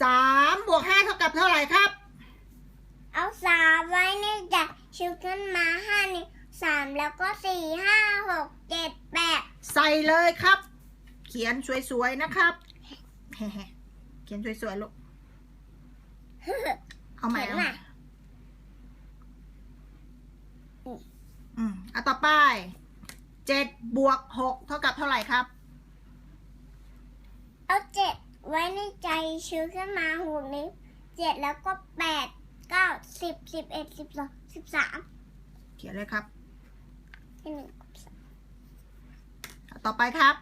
สามบวกห้าเท่ากับเท่าไหร่ครับ เอาสามไว้ในใจชิวขึ้นมาห้านี่สามแล้วก็สี่ห้าหกเจ็ดแปดใส่เลยครับ เขียนสวยๆนะครับเขียนสวยๆลูกเอาใหม่เขียนเอาใหมาม่อืมอะต่อไปเจ็ดบวกหกเท่ากับเท่าไหร่ครับ เอาเจ็ด ไว้ในใจชิวขึ้นมาหกนิ้วเจ็ดแล้วก็แปดเก้าสิบสิบเอ็ดสิบสองสิบสามเขียนเลยครับที่หนึ่งกับสามอะต่อไปครับ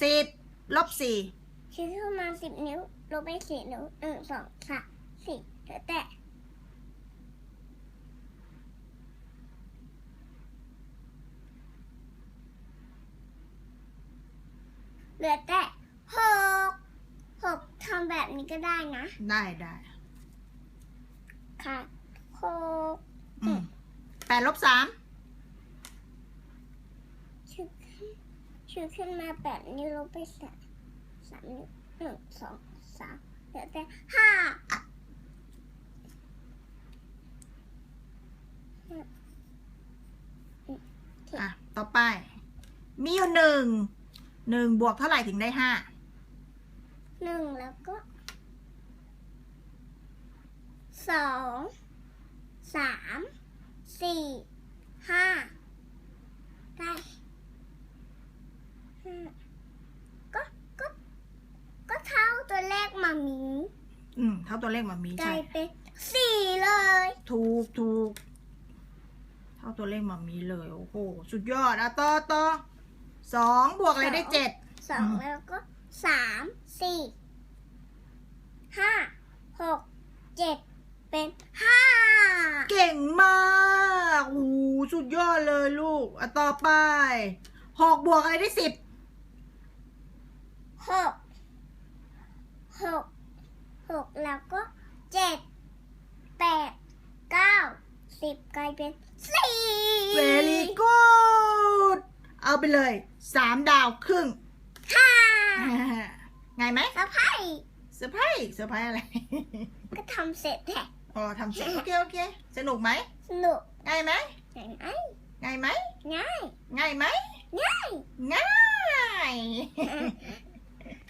สิบลบสี่ชิวขึ้นมาสิบนิ้วลบไปสี่นิ้วหนึ่งสองสามสี่เหลือแต่เหลือแต่หกหก ทำแบบนี้ก็ได้นะ ได้ได้ค่ะหกอืมแปดลบสามชื่อขึ้นชื่อขึ้นมาแปดนิ้วลบไปสามสามนิ้วหนึ่งสองสามเหลือแต่ห้าอะ ต่อไป มีอยู่หนึ่ง หนึ่งบวกเท่าไหร่ถึงได้ห้า หนึ่งแล้วก็สองสามสี่ห้าได้ห้าก็ก็ก็เท่าตัวเลขมามีอืมเท่าตัวเลขมามีกใช่ลายเป็นสี่เลย ถูกถูกเท่าตัวเลขมามีเลย โอ้โห สุดยอดอะต่อต่อสองบวกอะไรได้เจ็ด สองแล้วก็สาม สี่ห้าหกเจ็ดเป็นห้าเก่งมากโอ้โหสุดยอดเลยลูกอะต่อไปหกบวกอะไรได้สิบหกหกหกแล้วก็เจ็ดแปดเก้าสิบกลายเป็นสี่เวลีกูดเอาไปเลยสามดาวครึ่ง ห้าไงไหมสะพ้ายเซอร์ไพรส์เซอร์ไพรส์อะไร ก็ทำเสร็จแหละอ๋อทำเสร็จโอเคโอเคสนุกไหมสนุกง่ายไหมง่ายง่ายไหมง่ายง่ายไหมง่ายง่าย